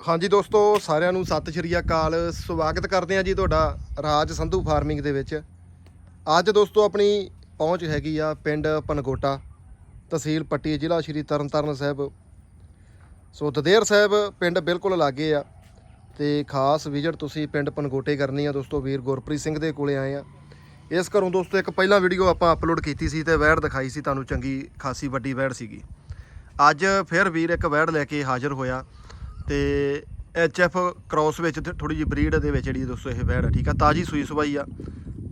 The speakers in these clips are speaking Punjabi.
ਹਾਂਜੀ ਦੋਸਤੋ, ਸਾਰਿਆਂ ਨੂੰ ਸਤਿ ਸ਼੍ਰੀ ਅਕਾਲ। ਸਵਾਗਤ ਕਰਦੇ ਹਾਂ ਜੀ ਤੁਹਾਡਾ ਰਾਜ ਸੰਧੂ ਫਾਰਮਿੰਗ ਦੇ ਵਿੱਚ। ਅੱਜ ਦੋਸਤੋ, ਆਪਣੀ ਪਹੁੰਚ ਹੈਗੀ ਆ ਪਿੰਡ ਪਨਗੋਟਾ, ਤਹਿਸੀਲ ਪੱਟੀ, ਜ਼ਿਲ੍ਹਾ ਸ਼੍ਰੀ ਤਰਨਤਾਰਨ ਸਾਹਿਬ। ਸੋ ਦਦੇਰ ਸਾਹਿਬ, ਪਿੰਡ ਬਿਲਕੁਲ ਲਾਗੇ ਆ ਤੇ ਖਾਸ ਵਿਜ਼ਿਟ ਤੁਸੀਂ ਪਿੰਡ ਪਨਗੋਟੇ ਕਰਨੀ ਆ ਦੋਸਤੋ, ਵੀਰ ਗੁਰਪ੍ਰੀਤ ਸਿੰਘ ਦੇ ਕੋਲੇ ਆਏ ਆ। ਇਸ ਘਰੋਂ ਦੋਸਤੋ, ਇੱਕ ਪਹਿਲਾਂ ਵੀਡੀਓ ਆਪਾਂ ਅਪਲੋਡ ਕੀਤੀ ਸੀ ਤੇ ਵੈੜ ਦਿਖਾਈ ਸੀ ਤੁਹਾਨੂੰ, ਚੰਗੀ ਖਾਸੀ ਵੱਡੀ ਵੈੜ ਸੀਗੀ। ਅੱਜ ਫਿਰ ਵੀਰ ਇੱਕ ਵੈੜ ਲੈ ਕੇ ਹਾਜ਼ਰ ਹੋਇਆ। ਤੇ ਐਚ ਐਫ ਕ੍ਰਾਸ ਵਿੱਚ ਥੋੜੀ ਜਿਹੀ ਬਰੀਡ ਦੇ ਵਿੱਚ ਜਿਹੜੀ ਦੋਸਤੋ ਇਹ ਵੈੜ ਆ ਠੀਕ ਆ? ਤਾਜੀ ਸੂਈ ਸਵਾਈ ਆ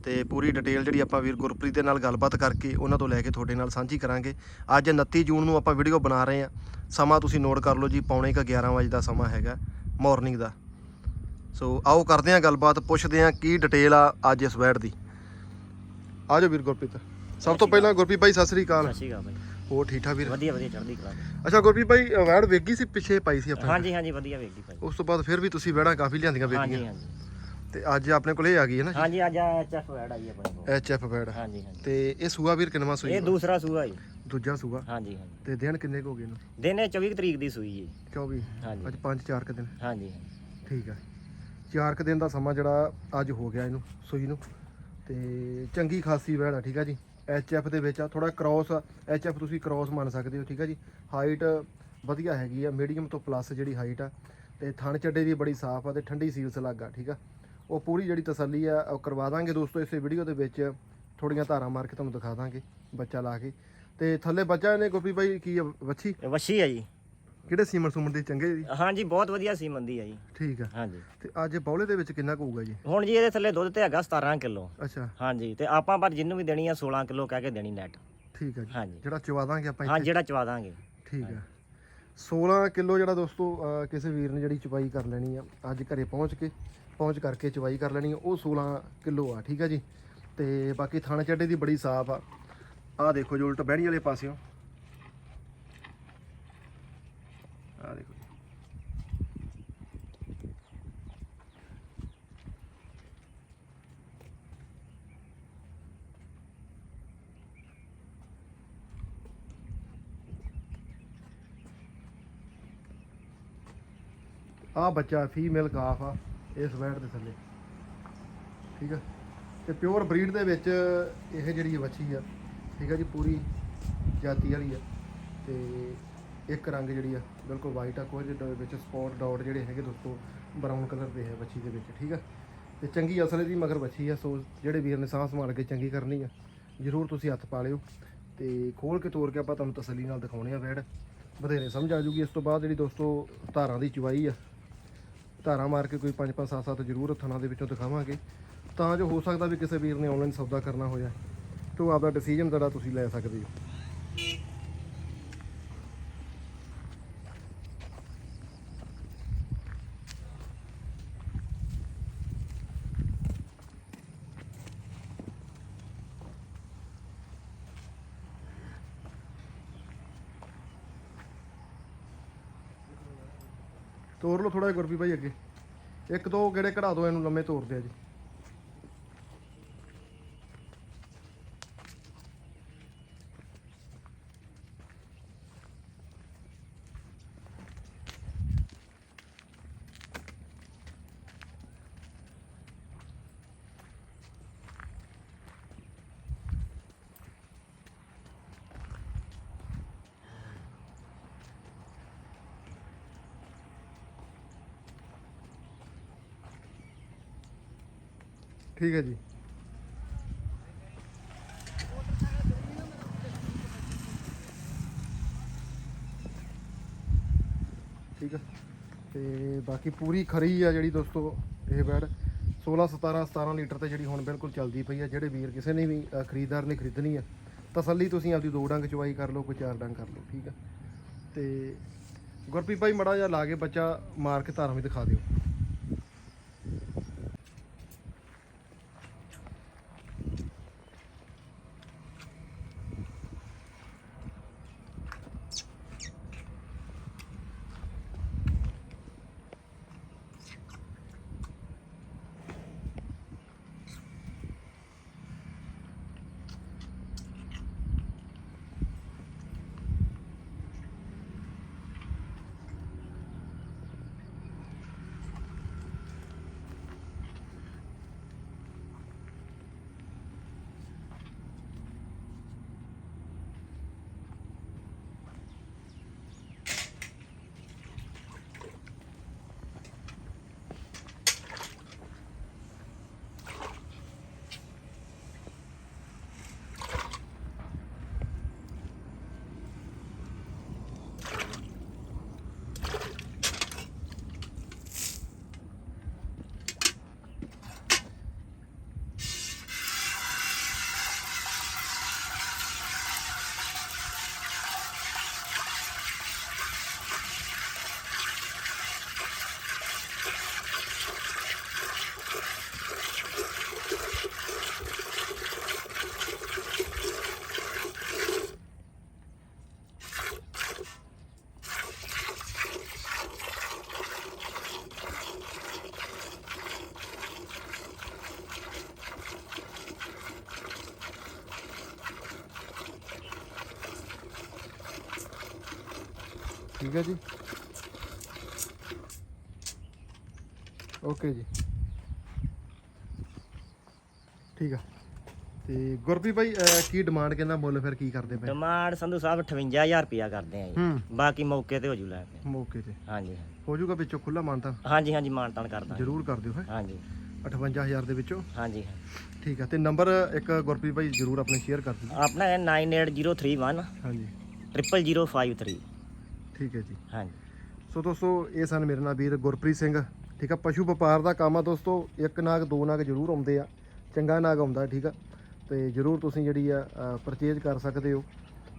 ਤੇ ਪੂਰੀ ਡਿਟੇਲ ਜਿਹੜੀ ਆਪਾਂ ਵੀਰ ਗੁਰਪ੍ਰੀਤ ਦੇ ਨਾਲ ਗੱਲਬਾਤ ਕਰਕੇ ਉਹਨਾਂ ਤੋਂ ਲੈ ਕੇ ਤੁਹਾਡੇ ਨਾਲ ਸਾਂਝੀ ਕਰਾਂਗੇ। ਅੱਜ 29 ਜੂਨ ਨੂੰ ਆਪਾਂ ਵੀਡੀਓ ਬਣਾ ਰਹੇ ਆ। ਸਮਾਂ ਤੁਸੀਂ ਨੋਟ ਕਰ ਲਓ ਜੀ ਪੌਣੇ ਕ 11 ਵਜੇ ਦਾ ਸਮਾਂ ਹੈਗਾ ਮਾਰਨਿੰਗ ਦਾ। ਸੋ ਆਓ ਕਰਦੇ ਆ ਗੱਲਬਾਤ ਪੁੱਛਦੇ ਆ ਕੀ ਡਿਟੇਲ ਆ ਅੱਜ ਇਸ ਵੈੜ ਦੀ। ਆਜੋ ਵੀਰ ਗੁਰਪ੍ਰੀਤ। ਸਭ ਤੋਂ ਪਹਿਲਾਂ ਗੁਰਪ੍ਰੀਤ ਭਾਈ ਸਤਿ ਸ੍ਰੀ ਅਕਾਲ। ਸਤਿ ਸ਼੍ਰੀ ਅਕਾਲ ਭਾਈ। ਹੋਰ ਠੀਕ ਠਾਕ ਵੀਰ? ਵਧੀਆ ਵਧੀਆ ਚੜ੍ਹਦੀ ਕਲਾ। ਅੱਛਾ ਗੁਰਪ੍ਰੀਤ ਭਾਈ ਵੈੜ ਵੇਗੀ ਸੀ ਪਿੱਛੇ ਪਾਈ ਸੀ ਆਪਾਂ ਹਾਂਜੀ ਹਾਂਜੀ ਵਧੀਆ ਵੇਖਦੀ ਭਾਈ। ਉਸ ਤੋਂ ਬਾਅਦ ਫਿਰ ਵੀ ਤੁਸੀਂ ਵੈੜਾਂ ਕਾਫੀ ਲਿਆਂਦੀਆਂ ਹਾਂਜੀ ਹਾਂਜੀ। ਤੇ ਅੱਜ ਆਪਣੇ ਕੋਲ ਇਹ ਆ ਗਈ ਹੈ ਨਾ ਹਾਂਜੀ ਅੱਜ ਐਚਐਫ ਐਡ ਆਈ ਆਪਣੇ ਕੋਲ। ਐਚ ਐਫ ਵੈੜ। ਹਾਂਜੀ ਹਾਂਜੀ। ਤੇ ਇਹ ਸੂਆ ਵੀਰ ਕਿੰਨਵਾਂ ਸੂਈ ਇਹ ਦੂਸਰਾ ਸੂਆ ਜੀ। ਦੂਜਾ ਸੂਆ? ਹਾਂਜੀ ਹਾਂਜੀ। ਤੇ ਦਿਨ ਕਿੰਨੇ ਕੁ ਹੋ ਗਏ ਇਹਨੂੰ? ਦਿਨ ਇਹ 24 ਤਰੀਕ ਦੀ ਸੂਈ ਜੀ। 24 ਹਾਂਜੀ। ਅੱਜ 5-4 ਕ ਦਿਨ। ਹਾਂਜੀ ਠੀਕ ਹੈ 4 ਕ ਦਿਨ ਦਾ ਸਮਾਂ ਜਿਹੜਾ ਅੱਜ ਹੋ ਗਿਆ ਇਹਨੂੰ ਸੂਈ ਨੂੰ। ਤੇ ਚੰਗੀ ਖਾਸੀ ਵੈੜ ਆ ਠੀਕ ਆ ਜੀ? ਐਚ ਐਫ ਦੇ ਵਿੱਚ ਆ ਥੋੜਾ ਕ੍ਰਾਸ ਐਚ ਐਫ ਤੁਸੀਂ ਕ੍ਰਾਸ ਮੰਨ ਸਕਦੇ ਹੋ ਠੀਕ ਆ ਜੀ? ਹਾਈਟ ਵਧੀਆ ਹੈਗੀ ਆ ਮੀਡੀਅਮ ਤੋਂ ਪਲੱਸ ਜਿਹੜੀ ਹਾਈਟ ਆ। ਤੇ ਥਣ ਚੱਡੇ ਦੀ ਬੜੀ ਸਾਫ਼ ਆ ਤੇ ਠੰਡੀ ਸੀਲਸ ਲੱਗਾ ਠੀਕ ਆ? ਉਹ ਪੂਰੀ ਜਿਹੜੀ ਤਸੱਲੀ ਆ ਉਹ ਕਰਵਾ ਦਾਂਗੇ ਦੋਸਤੋ ਇਸੇ ਵੀਡੀਓ ਦੇ ਵਿੱਚ ਥੋੜੀਆਂ ਧਾਰਾਂ ਮਾਰ ਕੇ ਤੁਹਾਨੂੰ ਦਿਖਾ ਦਾਂਗੇ ਬੱਚਾ ਲਾ ਕੇ। ਤੇ ਥੱਲੇ ਬੱਚਾ ਨੇ ਗੋਪੀ ਭਾਈ ਕੀ ਆ, ਵੱਛੀ? ਵੱਛੀ ਆ ਜੀ। ਕਿਹੜੇ ਸੀਮਨ ਸੁਮਨ ਦੇ ਚੰਗੇ ਜੀ? ਹਾਂਜੀ ਬਹੁਤ ਵਧੀਆ ਸੀਮਨ ਦੀ ਆ ਜੀ। ਠੀਕ ਆ। ਹਾਂਜੀ। ਤੇ ਅੱਜ ਬੌਲੇ ਦੇ ਵਿੱਚ ਕਿੰਨਾ ਕੁ ਹੋਊਗਾ ਜੀ? ਹੁਣ ਜੀ ਇਹਦੇ ਥੱਲੇ ਦੁੱਧ ਤੇ ਹੈਗਾ 17 ਕਿਲੋ। ਅੱਛਾ। ਹਾਂਜੀ ਤੇ ਆਪਾਂ ਪਰ ਜਿੰਨੂੰ ਵੀ ਦੇਣੀ ਆ 16 ਕਿਲੋ ਕਹਿ ਕੇ ਦੇਣੀ ਨੈਟ ਠੀਕ ਆ ਜੀ। ਹਾਂਜੀ। ਜਿਹੜਾ ਚਵਾ ਦਾਂਗੇ ਆਪਾਂ ਹਾਂ ਜਿਹੜਾ ਚਵਾ ਦਾਂਗੇ। ਠੀਕ ਆ। 16 ਕਿਲੋ ਜਿਹੜਾ ਦੋਸਤੋ ਕਿਸੇ ਵੀਰ ਨੇ ਜਿਹੜੀ ਚਵਾਈ ਕਰ ਲੈਣੀ ਆ ਅੱਜ ਘਰੇ ਪਹੁੰਚ ਕੇ ਪਹੁੰਚ ਕਰਕੇ ਚਵਾਈ ਕਰ ਲੈਣੀ ਆ ਉਹ 16 ਕਿਲੋ ਆ ਠੀਕ ਆ ਜੀ। ਤੇ ਬਾਕੀ ਥਾਣੇ ਚੱਡੇ ਦੀ ਬੜੀ ਸਾਫ਼ ਆ। ਆਹ ਦੇਖੋ ਜੀ ਉਲਟ ਬਹਿਣੀ ਵਾਲੇ ਪਾਸਿਓਂ ਆਹ ਦੇਖੋ ਜੀ। ਆਹ ਬੱਚਾ ਫੀਮੇਲ ਕਾਫ ਆ ਇਸ ਵੈਟ ਦੇ ਥੱਲੇ। ਠੀਕ ਆ? ਤੇ ਪਿਓਰ ਬਰੀਡ ਦੇ ਵਿੱਚ ਇਹ ਜਿਹੜੀ ਵੱਛੀ ਆ, ਠੀਕ ਆ ਜੀ, ਪੂਰੀ ਜਾਤੀ ਵਾਲੀ ਆ। ਤੇ ਇੱਕ ਰੰਗ ਜਿਹੜੀ ਆ, ਬਿਲਕੁਲ ਵਾਈਟ ਆ, ਕੁਝ ਵਿੱਚ ਸਪੌਟ ਡਾਟ ਜਿਹੜੇ ਹੈਗੇ ਦੋਸਤੋ ਬਰਾਊਨ ਕਲਰ ਦੇ ਹੈ ਵੱਛੀ ਦੇ ਵਿੱਚ, ਠੀਕ ਆ? ਤੇ ਚੰਗੀ ਅਸਲੇ ਦੀ ਮਗਰ ਵੱਛੀ ਆ, ਸੋ ਜਿਹੜੇ ਵੀਰ ਨੇ ਸਾਹ ਸੰਭਾਲ ਕੇ ਚੰਗੀ ਕਰਨੀ ਆ, ਜ਼ਰੂਰ ਤੁਸੀਂ ਹੱਥ ਪਾ ਲਿਓ। ਤੇ ਖੋਲ ਕੇ ਤੋੜ ਕੇ ਆਪਾਂ ਤੁਹਾਨੂੰ ਤਸੱਲੀ ਨਾਲ ਦਿਖਾਉਣੇ ਆ ਵੈੜ। ਵਧੇਰੇ ਸਮਝ ਆ ਜੂਗੀ, ਇਸ ਤੋਂ ਬਾਅਦ ਜਿਹੜੀ ਦੋਸਤੋ, ਧਾਰਾਂ ਦੀ ਚਵਾਈ ਆ ਧਾਰਾ ਮਾਰ ਕੇ ਕੋਈ 5 5 7 7 ਜ਼ਰੂਰ ਥਣਾ ਦੇ ਵਿੱਚੋਂ ਦਿਖਾਵਾਂਗੇ। ਤਾਂ ਜੋ ਹੋ ਸਕਦਾ ਵੀ ਕਿਸੇ ਵੀਰ ਨੇ ਆਨਲਾਈਨ ਸੌਦਾ ਕਰਨਾ ਹੋਇਆ। ਤੇ ਉਹ ਆਪਦਾ ਡਿਸੀਜਨ ਜਿਹੜਾ ਤੁਸੀਂ ਲੈ ਸਕਦੇ ਹੋ। ਤੋਰ ਲਓ ਥੋੜਾ ਜਿਹਾ ਗੁਰਪੀ ਭਾਈ ਅੱਗੇ। ਇੱਕ ਦੋ ਗੇੜੇ ਕਢਾ ਦਿਓ, ਇਹਨੂੰ ਲੰਮੇ ਤੋਰਦੇ ਆ ਜੀ। ਠੀਕ ਹੈ ਜੀ। ਠੀਕ ਹੈ। ਤੇ ਬਾਕੀ ਪੂਰੀ ਖਰੀ ਆ ਜਿਹੜੀ ਦੋਸਤੋ ਇਹ ਬੈਡ। 16 17 17 ਲੀਟਰ ਤੇ ਜਿਹੜੀ ਹੁਣ ਬਿਲਕੁਲ ਚੱਲਦੀ ਪਈ ਆ। ਜਿਹੜੇ ਵੀਰ ਕਿਸੇ ਨੇ ਵੀ ਅ, ਖਰੀਦਦਾਰ ਨੇ ਖਰੀਦਣੀ ਆ ਤਸੱਲੀ ਤੁਸੀਂ ਆਪਦੀ ਦੋ ਡੰਗ ਚਵਾਈ ਕਰ ਲਓ ਕੋਈ ਚਾਰ ਡੰਗ ਕਰ ਲਓ ਠੀਕ ਆ। ਤੇ ਗੁਰਪ੍ਰੀਤ ਭਾਈ ਮੜਾ ਜਿਹਾ ਲਾ ਕੇ ਬੱਚਾ ਮਾਰ ਕੇ ਧਾਰਾਂ ਵੀ ਦਿਖਾ ਦਿਓ। ਠੀਕ ਹੈ ਜੀ। ਓਕੇ ਜੀ। ਠੀਕ ਆ। ਤੇ ਗੁਰਪ੍ਰੀਤ ਭਾਈ ਅਹ, ਕੀ ਡਿਮਾਂਡ ਕਹਿੰਦਾ ਮੁੱਲ ਫਿਰ ਕੀ ਕਰਦੇ ਪਏ? ਡਿਮਾਂਡ ਸੰਧੂ ਸਾਹਿਬ 58000 ਰੁਪਿਆ ਕਰਦੇ ਆ ਜੀ। ਹੂੰ। ਬਾਕੀ ਮੌਕੇ ਤੇ ਹੋ ਜੂ ਲੈ ਕੇ ਮੌਕੇ ਤੇ। ਹਾਂਜੀ ਹੋ ਜਾਊਗਾ ਵਿੱਚੋਂ ਖੁੱਲਾ ਮਾਨਤਾ ਹਾਂਜੀ ਹਾਂਜੀ ਮਾਨਤਾਨ ਕਰਦਾ। ਜ਼ਰੂਰ ਕਰ ਦਿਓ ਹੈ। ਹਾਂਜੀ। 58000 ਦੇ ਵਿੱਚੋਂ? ਹਾਂਜੀ ਠੀਕ ਆ। ਤੇ ਨੰਬਰ ਇੱਕ ਗੁਰਪ੍ਰੀਤ ਭਾਈ ਜ਼ਰੂਰ ਆਪਣੇ ਸ਼ੇਅਰ ਕਰ ਦਿਓ। ਆਪਣਾ ਹੈ 98031 ਹਾਂਜੀ। 00053 ਠੀਕ ਹੈ ਜੀ। ਹਾਂਜੀ। ਸੋ ਦੋਸਤੋ ਇਹ ਸਨ ਮੇਰੇ ਨਾਲ ਵੀਰ ਗੁਰਪ੍ਰੀਤ ਸਿੰਘ। ਠੀਕ ਆ ਪਸ਼ੂ ਵਪਾਰ ਦਾ ਕੰਮ ਆ ਦੋਸਤੋ ਇੱਕ ਨਾਗ ਦੋ ਨਾਗ ਜ਼ਰੂਰ ਆਉਂਦੇ ਆ। ਚੰਗਾ ਨਾਗ ਆਉਂਦਾ ਠੀਕ ਆ। ਤੇ ਜ਼ਰੂਰ ਤੁਸੀਂ ਜਿਹੜੀ ਆ ਪਰਚੇਜ਼ ਕਰ ਸਕਦੇ ਹੋ।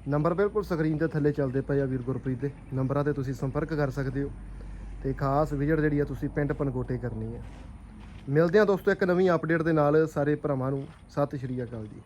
ਨੰਬਰ ਬਿਲਕੁਲ ਸਕਰੀਨ ਦੇ ਥੱਲੇ ਚੱਲਦੇ ਪਏ ਆ ਵੀਰ ਗੁਰਪ੍ਰੀਤ ਦੇ। ਨੰਬਰਾਂ ਤੇ ਤੁਸੀਂ ਸੰਪਰਕ ਕਰ ਸਕਦੇ ਹੋ। ਤੇ ਖਾਸ ਵਿਜ਼ਿਟ ਜਿਹੜੀ ਆ ਤੁਸੀਂ ਪਿੰਡ ਪਨਗੋਟੇ ਕਰਨੀ ਹੈ ਮਿਲਦੇ ਆ ਦੋਸਤੋ ਇੱਕ ਨਵੀਂ ਅਪਡੇਟ ਦੇ ਨਾਲ ਸਾਰੇ ਭਰਾਵਾਂ ਨੂੰ। ਸਤਿ ਸ਼੍ਰੀ ਅਕਾਲ ਜੀ।